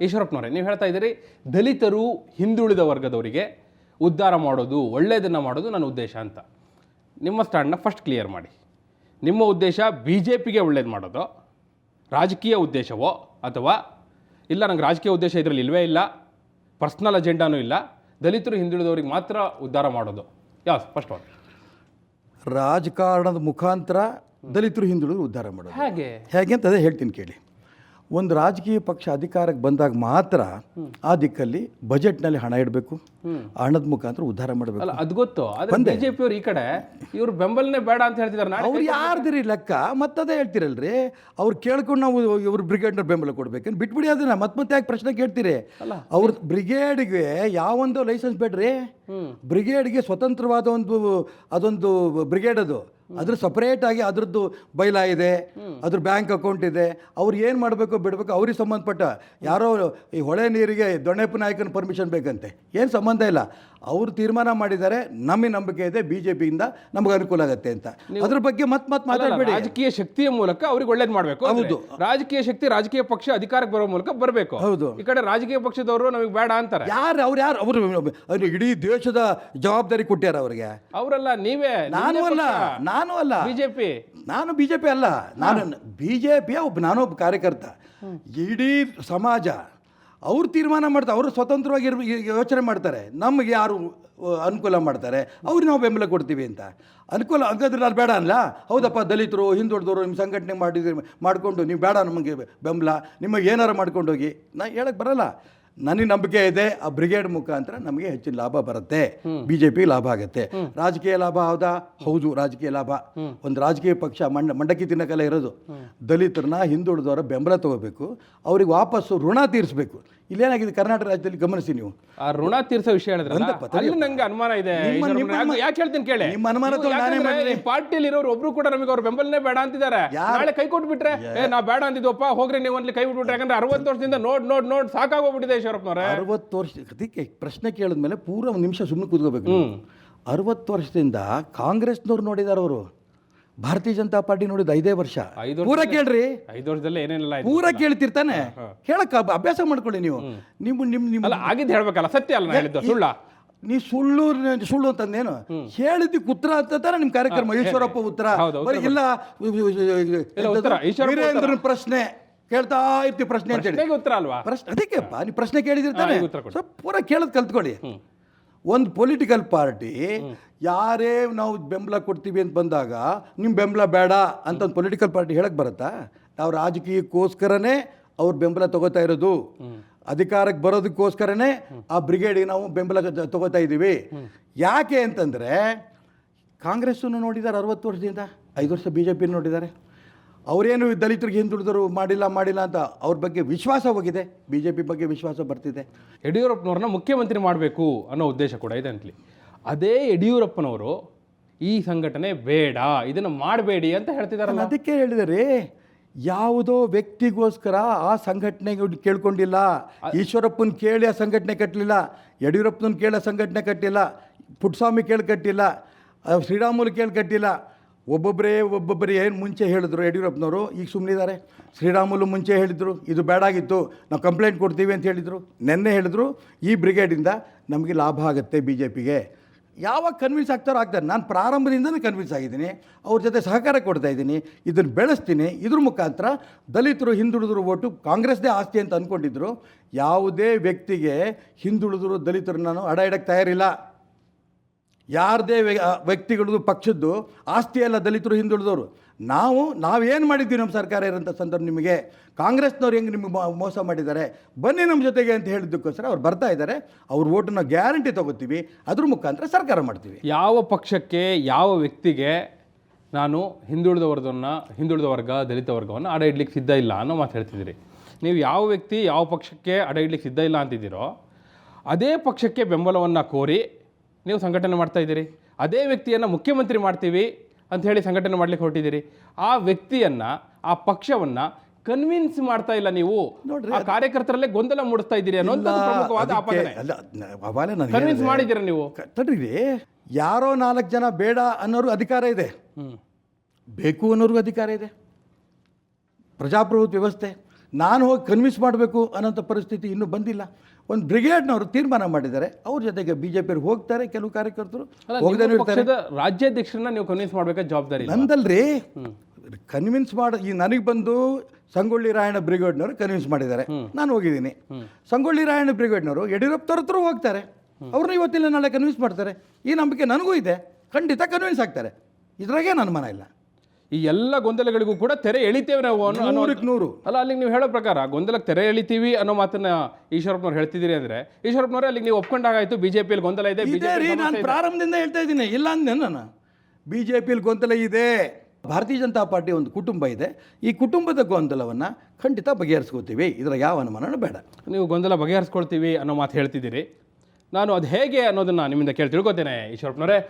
ಈಶ್ವರಪ್ಪನವರೇ ನೀವು ಹೇಳ್ತಾ ಇದ್ದೀರಿ ದಲಿತರು ಹಿಂದುಳಿದ ವರ್ಗದವರಿಗೆ ಉದ್ಧಾರ ಮಾಡೋದು ಒಳ್ಳೆಯದನ್ನು ಮಾಡೋದು ನನ್ನ ಉದ್ದೇಶ ಅಂತ. ನಿಮ್ಮ ಸ್ಟ್ಯಾಂಡ್ನ ಫಸ್ಟ್ ಕ್ಲಿಯರ್ ಮಾಡಿ. ನಿಮ್ಮ ಉದ್ದೇಶ ಬಿ ಜೆ ಪಿಗೆ ಒಳ್ಳೇದು ಮಾಡೋದು ರಾಜಕೀಯ ಉದ್ದೇಶವೋ ಅಥವಾ ಇಲ್ಲ ನಂಗೆ ರಾಜಕೀಯ ಉದ್ದೇಶ ಇದರಲ್ಲಿ ಇಲ್ಲವೇ ಇಲ್ಲ ಪರ್ಸ್ನಲ್ ಅಜೆಂಡಾನೂ ಇಲ್ಲ ದಲಿತರು ಹಿಂದುಳಿದವ್ರಿಗೆ ಮಾತ್ರ ಉದ್ಧಾರ ಮಾಡೋದು. ಯಾವ ಫಸ್ಟ್ ಒನ್ ರಾಜಕಾರಣದ ಮುಖಾಂತರ ದಲಿತರು ಹಿಂದುಳಿದು ಉದ್ಧಾರ ಮಾಡೋದು. ಹೇಗೆ. ಹೇಗೆ ಅಂತ ಅದೇ ಹೇಳ್ತೀನಿ ಕೇಳಿ. ಒಂದು ರಾಜಕೀಯ ಪಕ್ಷ ಅಧಿಕಾರಕ್ಕೆ ಬಂದಾಗ ಮಾತ್ರ ಆ ದಿಕ್ಕಲ್ಲಿ ಬಜೆಟ್ನಲ್ಲಿ ಹಣ ಇಡಬೇಕು ಹಣದ ಮುಖಾಂತರ ಉದ್ಧಾರ ಮಾಡಬೇಕು. ಅದು ಗೊತ್ತು. ಬಿಜೆಪಿ ಅವರು ಈ ಕಡೆ ಇವ್ರು ಬೆಂಬಲನೇ ಬೇಡ ಅಂತ ಹೇಳ್ತಿದ್ದಾರೆ ಅವ್ರು ಯಾರ್ದಿರಿ ಲೆಕ್ಕ ಮತ್ತದೇ ಹೇಳ್ತಿರಲ್ರಿ. ಅವ್ರು ಕೇಳ್ಕೊಂಡು ನಾವು ಇವ್ರ ಬ್ರಿಗೇಡ್ನ ಬೆಂಬಲ ಕೊಡಬೇಕು ಬಿಟ್ಬಿಡಿ ಅದನ್ನ. ಮತ್ತೆ ಮತ್ತೆ ಯಾಕೆ ಪ್ರಶ್ನೆ ಕೇಳ್ತೀರಿ? ಅವ್ರ ಬ್ರಿಗೇಡ್ಗೆ ಯಾವೊಂದು ಲೈಸೆನ್ಸ್ ಬೇಡ್ರಿ. ಬ್ರಿಗೇಡ್ಗೆ ಸ್ವತಂತ್ರವಾದ ಒಂದು ಅದೊಂದು ಬ್ರಿಗೇಡ್ ಅದು. ಅದ್ರ ಸಪ್ರೇಟಾಗಿ ಅದ್ರದ್ದು ಬೈಲಾ ಇದೆ, ಅದ್ರ ಬ್ಯಾಂಕ್ ಅಕೌಂಟ್ ಇದೆ. ಅವ್ರು ಏನು ಮಾಡಬೇಕು ಬಿಡಬೇಕು ಅವ್ರಿಗೆ ಸಂಬಂಧಪಟ್ಟ ಯಾರೋ ಈ ಹೊಳೆ ನೀರಿಗೆ ದೊಣ್ಣೆಪ್ಪ ನಾಯಕನ ಪರ್ಮಿಷನ್ ಬೇಕಂತೆ. ಏನು ಸಂಬಂಧ ಇಲ್ಲ. ಅವ್ರು ತೀರ್ಮಾನ ಮಾಡಿದ್ದಾರೆ ನಮ್ಮ ನಂಬಿಕೆ ಇದೆ ಬಿ ಜೆ ಪಿಯಿಂದ ನಮಗೆ ಅನುಕೂಲ ಆಗುತ್ತೆ ಅಂತ. ಅದ್ರ ಬಗ್ಗೆ ಮತ್ತೆ ಮತ್ತೆ ಮಾತಾಡಬೇಡಿ. ರಾಜಕೀಯ ಶಕ್ತಿಯ ಮೂಲಕ ಅವ್ರಿಗೆ ಒಳ್ಳೇದು ಮಾಡಬೇಕು ಹೌದು. ರಾಜಕೀಯ ಶಕ್ತಿ ರಾಜಕೀಯ ಪಕ್ಷ ಅಧಿಕಾರಕ್ಕೆ ಬರೋ ಮೂಲಕ ಬರಬೇಕು. ಹೌದು. ಈ ಕಡೆ ರಾಜಕೀಯ ಪಕ್ಷದವರು ನಮಗೆ ಬೇಡ ಅಂತಾರೆ. ಯಾರು ಅವ್ರು ಯಾರು ಅವರು ಅವ್ರು ಇಡೀ ದೇಶದ ಜವಾಬ್ದಾರಿ ಕೊಟ್ಟ್ಯಾರ ಅವ್ರಿಗೆ? ಅವರಲ್ಲ ನೀವೇ ನಾನು ಅಲ್ಲ ನಾನು ಅಲ್ಲ. ಬಿಜೆಪಿ. ನಾನು ಬಿಜೆಪಿ ಅಲ್ಲ. ನಾನು ಬಿಜೆಪಿಯ ಒಬ್ಬ ನಾನೊಬ್ಬ ಕಾರ್ಯಕರ್ತ. ಇಡೀ ಸಮಾಜ ಅವ್ರು ತೀರ್ಮಾನ ಮಾಡ್ತಾರೆ, ಅವರು ಸ್ವತಂತ್ರವಾಗಿ ಯೋಚನೆ ಮಾಡ್ತಾರೆ. ನಮಗೆ ಯಾರು ಅನುಕೂಲ ಮಾಡ್ತಾರೆ? ಅವ್ರಿಗೆ ನಾವು ಬೆಂಬಲ ಕೊಡ್ತೀವಿ ಅಂತ. ಅನುಕೂಲ ಹಂಗಾದ್ರೆ ನಾನು ಬೇಡ ಅಲ್ಲ? ಹೌದಪ್ಪ, ದಲಿತರು, ಹಿಂದುಳಿದವರು ನಿಮ್ಮ ಸಂಘಟನೆ ಮಾಡಿದ್ರೆ, ಮಾಡಿಕೊಂಡು ನೀವು ಬೇಡ ನಮಗೆ ಬೆಂಬಲ. ನಿಮಗೆ ಏನಾರು ಮಾಡ್ಕೊಂಡು ಹೋಗಿ. ನಾ ಹೇಳಕ್ಕೆ ಬರಲ್ಲ. ನನಗೆ ನಂಬಿಕೆ ಇದೆ ಆ ಬ್ರಿಗೇಡ್ ಮುಖಾಂತರ ನಮಗೆ ಹೆಚ್ಚಿನ ಲಾಭ ಬರುತ್ತೆ. ಬಿ ಜೆ ಪಿ ಲಾಭ ಆಗುತ್ತೆ. ರಾಜಕೀಯ ಲಾಭ ಹೌದಾ? ಹೌದು ರಾಜಕೀಯ ಲಾಭ. ಒಂದು ರಾಜಕೀಯ ಪಕ್ಷ ಮಂಡ ಮಂಡಕ್ಕಿ ತಿನ್ನಕಲ್ಲ ಇರೋದು. ದಲಿತರನ್ನ ಹಿಂದುಳಿದವರ ಬೆಂಬಲ ತಗೋಬೇಕು. ಅವ್ರಿಗೆ ವಾಪಸ್ಸು ಋಣ ತೀರಿಸಬೇಕು. ಇಲ್ಲೇನಾಗಿದೆ ಕರ್ನಾಟಕ ರಾಜ್ಯದಲ್ಲಿ ಗಮನಿಸಿ ನೀವು ಆ ಋಣ ತೀರ್ಸೋ ವಿಷಯ ಅಲ್ಲಿ ನಂಗೆ ಅನುಮಾನ ಇದೆ ನಿಮ್ಮ- ಈಶ್ವರಪ್ಪನವ್ರೆ. ನಿಮ್ಮ ಯಾಕೆ- ಅನುಮಾನ- ಯಾಕೆ ಹೇಳ್ತೀನಿ ಕೇಳಿ ನಿಮ್ಮ ಅನುಮಾನ ನೀವು ತಗೊಂಡು ನಾನೇ ಯಾಕಂದ್ರೆ ಮಾಡ್ಲಿ? ಈ ಪಾರ್ಟಿಲಿ ಇರೋರು ಒಬ್ರು ಕೂಡ ನಮಗೆ ಅವ್ರ ಬೆಂಬಲನೇ ಬೇಡ ಅಂತಿದ್ದಾರೆ ಯಾರು? ನಾಳೆ ಕೈ ಕೊಟ್ಬಿಟ್ರೆ ಏ ನಾ ಬೇಡ ಅಂದಿದ್ದಪ್ಪ ಹೋಗ್ರಿ ನೀವು ಅಲ್ಲಿ ಕೈ ಬಿಟ್ಬಿಟ್ರೆ ಯಾಕಂದ್ರೆ ಅರವತ್ತು ವರ್ಷದಿಂದ ನೋಡ್ ನೋಡ್ ನೋಡ್ ಸಾಕಾಗೋಗ್ಬಿಟ್ಟಿದೆ ಈಶ್ವರಪ್ಪನವ್ರೆ ಅರವತ್ತು ವರ್ಷ ಅದಕ್ಕೆ ಪ್ರಶ್ನೆ ಕೇಳಿದ್ಮೇಲೆ ಪೂರ ಒಂದು ನಿಮಿಷ ಸುಮ್ಮನೆ ಕೂತ್ಕೋಬೇಕು ನೀವು. ಅರವತ್ತು ವರ್ಷದಿಂದ ಕಾಂಗ್ರೆಸ್ನವ್ರು ನೋಡಿದಾರೆ ಅವರು ಭಾರತೀಯ ಜನತಾ ಪಾರ್ಟಿ ನೋಡಿದ ಐದೇ ವರ್ಷ. ಐದು ಪೂರ ಕೇಳ್ರಿ. ಐದು ವರ್ಷದಲ್ಲಿ ಏನೇನಿಲ್ಲ ಆಯ್ತು. ಪೂರ ಕೇಳ್ತಿರ್ತಾನೆ. ಅಭ್- ಅಭ್ಯಾಸ ಮಾಡ್ಕೊಳ್ಳಿ ನೀವು. ನಿಮ್ಮ ನಿಮ್ಮ ನಿಮ್ಮ ಅಲ್ಲ ಆಗಿದ್ದು ಹೇಳ್ಬೇಕಲ್ಲ ಸತ್ಯ ಅಲ್ಲ ನಾ ಹೇಳಿದ್ದು ಸುಳ್ಳ. ನೀ ಸುಳ್ಳು ನ- ಸುಳ್ಳು ಅಂತಂದೇನು? ಹೇಳಿದ್ದಕ್ಕೆ ಉತ್ತರ ಅಂತ ನಿಮ್ ನಿಮ್ಮ ಕಾರ್ಯಕ್ರಮ ಈಶ್ವರಪ್ಪ ಉತ್ತರ. ಹೌದು, ಬರೀ ಇಲ್ಲ ಉತ್ತರ, ಈಶ್ವರಪ್ಪ ವೀರೇಂದ್ರನ್ ಪ್ರಶ್ನೆ ಕೇಳ್ತಾ ಇರ್ತಿ ಪ್ರಶ್ನೆ ಅಂತ ಹೇಳಿ ಪ್ರಶ್ನೆಗೆ ಉತ್ತರ ಅಲ್ವಾ? ಪ್ರಶ್ನೆ ಅದಕ್ಕೆಪ್ಪ ನೀವು ಪ್ರಶ್ನೆ ಕೇಳಿದಿರ್ತಾನೆ ಈಗ ಉತ್ತರ ಕೊಡಿ. ಸ್ವಲ್ಪ ಪೂರ ಕೇಳೋದು ಕಲ್ತ್ಕೊಳ್ಳಿ. ಒಂದು ಪೊಲಿಟಿಕಲ್ ಪಾರ್ಟಿ ಯಾರೇ ನಾವು ಬೆಂಬಲ ಕೊಡ್ತೀವಿ ಅಂತ ಬಂದಾಗ ನಿಮ್ಮ ಬೆಂಬಲ ಬೇಡ ಅಂತ ಒಂದು ಪೊಲಿಟಿಕಲ್ ಪಾರ್ಟಿ ಹೇಳಕ್ಕೆ ಬರುತ್ತಾ? ನಾವು ರಾಜಕೀಯಕ್ಕೋಸ್ಕರನೇ ಅವ್ರ ಬೆಂಬಲ ತಗೋತಾ ಇರೋದು. ಅಧಿಕಾರಕ್ಕೆ ಬರೋದಕ್ಕೋಸ್ಕರನೇ ಆ ಬ್ರಿಗೇಡಿಗೆ ನಾವು ಬೆಂಬಲ ತಗೋತಾ ಇದ್ದೀವಿ ಯಾಕೆ ಅಂತಂದರೆ, ಕಾಂಗ್ರೆಸ್ಸನ್ನು ನೋಡಿದ್ದಾರೆ ಅರವತ್ತು ವರ್ಷದಿಂದ, ಐದು ವರ್ಷ ಬಿ ಜೆ ಪಿ ನೋಡಿದ್ದಾರೆ ಅವರೇನು ದಲಿತರಿಗೆ ಹಿಂದುಳಿದರು ಮಾಡಿಲ್ಲ ಮಾಡಿಲ್ಲ ಅಂತ ಅವ್ರ ಬಗ್ಗೆ ವಿಶ್ವಾಸ ಹೋಗಿದೆ. ಬಿ ಜೆ ಪಿ ಬಗ್ಗೆ ವಿಶ್ವಾಸ ಬರ್ತಿದೆ. ಯಡಿಯೂರಪ್ಪನವ್ರನ್ನ ಮುಖ್ಯಮಂತ್ರಿ ಮಾಡಬೇಕು ಅನ್ನೋ ಉದ್ದೇಶ ಕೂಡ ಇದೆ ಅಂತಲಿ ಅದೇ ಯಡಿಯೂರಪ್ಪನವರು ಈ ಸಂಘಟನೆ ಬೇಡ ಇದನ್ನು ಮಾಡಬೇಡಿ ಅಂತ ಹೇಳ್ತಿದ್ದಾರೆ ಅದಕ್ಕೆ ಹೇಳಿದರೆ ಯಾವುದೋ ವ್ಯಕ್ತಿಗೋಸ್ಕರ ಆ ಸಂಘಟನೆ ಕೇಳ್ಕೊಂಡಿಲ್ಲ. ಈಶ್ವರಪ್ಪನ ಕೇಳಿ ಆ ಸಂಘಟನೆ ಕಟ್ಟಲಿಲ್ಲ ಯಡಿಯೂರಪ್ಪನ ಕೇಳಿ ಆ ಸಂಘಟನೆ ಕಟ್ಟಿಲ್ಲ ಪುಟ್ಸ್ವಾಮಿ ಕೇಳಿ ಕಟ್ಟಿಲ್ಲ ಶ್ರೀರಾಮುಲು ಕೇಳಿ ಕಟ್ಟಿಲ್ಲ ಒಬ್ಬೊಬ್ಬರೇ ಒಬ್ಬೊಬ್ಬರೇ ಏನು ಮುಂಚೆ ಹೇಳಿದ್ರು ಯಡಿಯೂರಪ್ಪನವರು ಈಗ ಸುಮ್ಮನಿದ್ದಾರೆ ಶ್ರೀರಾಮುಲು ಮುಂಚೆ ಹೇಳಿದರು ಇದು ಬೇಡಾಗಿತ್ತು ನಾವು ಕಂಪ್ಲೇಂಟ್ ಕೊಡ್ತೀವಿ ಅಂತ ಹೇಳಿದರು. ನಿನ್ನೆ ಹೇಳಿದರು ಈ ಬ್ರಿಗೇಡಿಂದ ನಮಗೆ ಲಾಭ ಆಗುತ್ತೆ ಬಿ ಜೆ ಪಿಗೆ ಯಾವಾಗ ಕನ್ವಿನ್ಸ್ ಆಗ್ತಾರೋ ಆಗ್ತಾರೆ. ನಾನು ಪ್ರಾರಂಭದಿಂದಲೂ ಕನ್ವಿನ್ಸ್ ಆಗಿದ್ದೀನಿ. ಅವ್ರ ಜೊತೆ ಸಹಕಾರ ಕೊಡ್ತಾ ಇದ್ದೀನಿ. ಇದನ್ನು ಬೆಳೆಸ್ತೀನಿ. ಇದ್ರ ಮುಖಾಂತರ ದಲಿತರು, ಹಿಂದುಳಿದ್ರು ಓಟು ಕಾಂಗ್ರೆಸ್ದೇ ಆಸ್ತಿ ಅಂತ ಅಂದ್ಕೊಂಡಿದ್ರು ಯಾವುದೇ ವ್ಯಕ್ತಿಗೆ ಹಿಂದುಳಿದ್ರು ದಲಿತರು ನಾನು ಅಡ ಇಡಕ್ಕೆ ತಯಾರಿಲ್ಲ. ಯಾರದೇ ವ್ಯಕ್ತಿಗಳದು ಪಕ್ಷದ್ದು, ಆಸ್ತಿ ಅಲ್ಲ ದಲಿತರು ಹಿಂದುಳಿದವರು. ನಾವು, ನಾವೇನು ಮಾಡಿದ್ದೀವಿ ನಮ್ಮ ಸರ್ಕಾರ ಇರೋಂಥ ಸಂದರ್ಭ ನಿಮಗೆ? ಕಾಂಗ್ರೆಸ್ನವ್ರು ಹೆಂಗೆ ನಿಮಗೆ ಮೋಸ ಮಾಡಿದ್ದಾರೆ? ಬನ್ನಿ ನಮ್ಮ ಜೊತೆಗೆ ಅಂತ ಹೇಳಿದ್ದಕ್ಕೋಸ್ಕರ ಅವ್ರು ಬರ್ತಾ ಇದ್ದಾರೆ. ಅವ್ರ ಓಟನ್ನ ಗ್ಯಾರಂಟಿ ತಗೋತೀವಿ. ಅದ್ರ ಮುಖಾಂತರ ಸರ್ಕಾರ ಮಾಡ್ತೀವಿ. ಯಾವ ಪಕ್ಷಕ್ಕೆ, ಯಾವ ವ್ಯಕ್ತಿಗೆ ನಾನು ಹಿಂದುಳಿದ ವರ್ಗವನ್ನು ಹಿಂದುಳಿದ ವರ್ಗ, ದಲಿತ ವರ್ಗವನ್ನು ಅಡ ಇಡ್ಲಿಕ್ಕೆ ಸಿದ್ಧ ಇಲ್ಲ ಅನ್ನೋ ಮಾತು ಹೇಳ್ತಿದ್ದೀರಿ. ನೀವು ಯಾವ ವ್ಯಕ್ತಿ ಯಾವ ಪಕ್ಷಕ್ಕೆ ಅಡ ಇಡ್ಲಿಕ್ಕೆ ಸಿದ್ಧ ಇಲ್ಲ ಅಂತಿದ್ದೀರೋ, ಅದೇ ಪಕ್ಷಕ್ಕೆ ಬೆಂಬಲವನ್ನು ಕೋರಿ ನೀವು ಸಂಘಟನೆ ಮಾಡ್ತಾ ಇದ್ದೀರಿ ಅದೇ ವ್ಯಕ್ತಿಯನ್ನು ಮುಖ್ಯಮಂತ್ರಿ ಮಾಡ್ತೀವಿ ಅಂತ ಹೇಳಿ ಸಂಘಟನೆ ಮಾಡ್ಲಿಕ್ಕೆ ಹೊರಟಿದ್ದೀರಿ. ಆ ವ್ಯಕ್ತಿಯನ್ನು ಆ ಪಕ್ಷವನ್ನು ಕನ್ವಿನ್ಸ್ ಮಾಡ್ತಾ ಇಲ್ಲ ನೀವು. ಆ ಕಾರ್ಯಕರ್ತರಲ್ಲೇ ಗೊಂದಲ ಮೂಡಿಸ್ತಾ ಇದ್ದೀರಿ ಅನ್ನೋದು ಪ್ರಮುಖವಾದ ಆಪಾದನೆ. ಕನ್ವಿನ್ಸ್. ಮಾಡಿದ್ದೀರಾ ನೀವು? ತಡ್ರಿ ಯಾರೋ ನಾಲ್ಕು ಜನ ಬೇಡ ಅನ್ನೋರು ಅಧಿಕಾರ ಇದೆ. ಬೇಕು ಅನ್ನೋರಿಗೂ ಅಧಿಕಾರ ಇದೆ. ಪ್ರಜಾಪ್ರಭುತ್ವ ವ್ಯವಸ್ಥೆ. ನಾನು ಹೋಗಿ ಕನ್ವಿನ್ಸ್ ಮಾಡಬೇಕು ಅನ್ನೋಂಥ ಪರಿಸ್ಥಿತಿ ಇನ್ನೂ ಬಂದಿಲ್ಲ. ಒಂದು ಬ್ರಿಗೇಡ್ನವರು ತೀರ್ಮಾನ ಮಾಡಿದ್ದಾರೆ. ಅವ್ರ ಜೊತೆಗೆ ಬಿ ಜೆ ಪಿಯವ್ರು ಹೋಗ್ತಾರೆ ಕೆಲವು ಕಾರ್ಯಕರ್ತರು ಹೋಗದೇ ರಾಜ್ಯಾಧ್ಯಕ್ಷರನ್ನ ನೀವು ಕನ್ವಿನ್ಸ್ ಮಾಡ್ಬೇಕಾದ ಜವಾಬ್ದಾರಿ. ನಂದಲ್ರಿ. ಕನ್ವಿನ್ಸ್ ಮಾಡ ಈ ನನಗೆ ಬಂದು ಸಂಗೊಳ್ಳಿ ರಾಯಣ್ಣ ಬ್ರಿಗೇಡ್ನವರು ಕನ್ವಿನ್ಸ್ ಮಾಡಿದ್ದಾರೆ. ನಾನು ಹೋಗಿದ್ದೀನಿ. ಸಂಗೊಳ್ಳಿ ರಾಯಣ್ಣ ಬ್ರಿಗೇಡ್ನವರು ಯಡಿಯೂರಪ್ಪ ಹತ್ರ ಹೋಗ್ತಾರೆ. ಅವ್ರನ್ನ ಇವತ್ತಿಲ್ಲ ನಾಳೆ ಕನ್ವಿನ್ಸ್ ಮಾಡ್ತಾರೆ. ಈ ನಂಬಿಕೆ ನನಗೂ ಇದೆ. ಖಂಡಿತ ಕನ್ವಿನ್ಸ್ ಆಗ್ತಾರೆ. ಇದ್ರಾಗೆ ನನ್ನ ಮನ ಇಲ್ಲ. ಈ ಎಲ್ಲ ಗೊಂದಲಗಳಿಗೂ ಕೂಡ ತೆರೆ ಎಳಿತೇವೆ ನಾವು ಅನ್ನೋ- ನೂರಕ್ಕೆ ನೂರು. ಅಲ್ಲ ಅಲ್ಲಿಗೆ ನೀವು ಹೇಳೋ ಪ್ರಕಾರ ಗೊಂದಲಕ್ಕೆ ತೆರೆ ಎಳಿತೀವಿ ಅನ್ನೋ ಮಾತನ್ನ ಈಶ್ವರಪ್ಪನವ್ರು ಹೇಳ್ತಿದ್ದೀರಿ ಅಂದ್ರೆ ಈಶ್ವರಪ್ಪನವರೇ ಅಲ್ಲಿಗೆ ನೀವು ಒಪ್ಕೊಂಡಾಗಾಯ್ತು ಬಿಜೆಪಿಯಲ್ಲಿ ಗೊಂದಲ ಇದೆ ಬಿಜೆಪಿ ನಾನು ಪ್ರಾರಂಭದಿಂದ ಹೇಳ್ತಾ ಇದ್ದೀನಿ. ಇಲ್ಲ ಅಂದೆ ನಾನು. ಬಿ ಜೆ ಪಿಯಲ್ಲಿ ಗೊಂದಲ ಇದೆ. ಭಾರತೀಯ ಜನತಾ ಪಾರ್ಟಿ ಒಂದು ಕುಟುಂಬ ಇದೆ. ಈ ಕುಟುಂಬದ ಗೊಂದಲವನ್ನು ಖಂಡಿತ ಬಗೆಹರಿಸ್ಕೋತೀವಿ. ಇದರ ಯಾವ ಅನುಮಾನನೂ ಬೇಡ. ನೀವು ಗೊಂದಲ ಬಗೆಹರಿಸ್ಕೊಳ್ತೀವಿ ಅನ್ನೋ ಮಾತು ಹೇಳ್ತಿದ್ದೀರಿ. ನಾನು ಅದು ಹೇಗೆ ಅನ್ನೋದನ್ನ ನಿಮ್ಮಿಂದ ಕೇಳಿ ತಿಳ್ಕೊತೇನೆ ಈಶ್ವರಪ್ಪನವರೇ.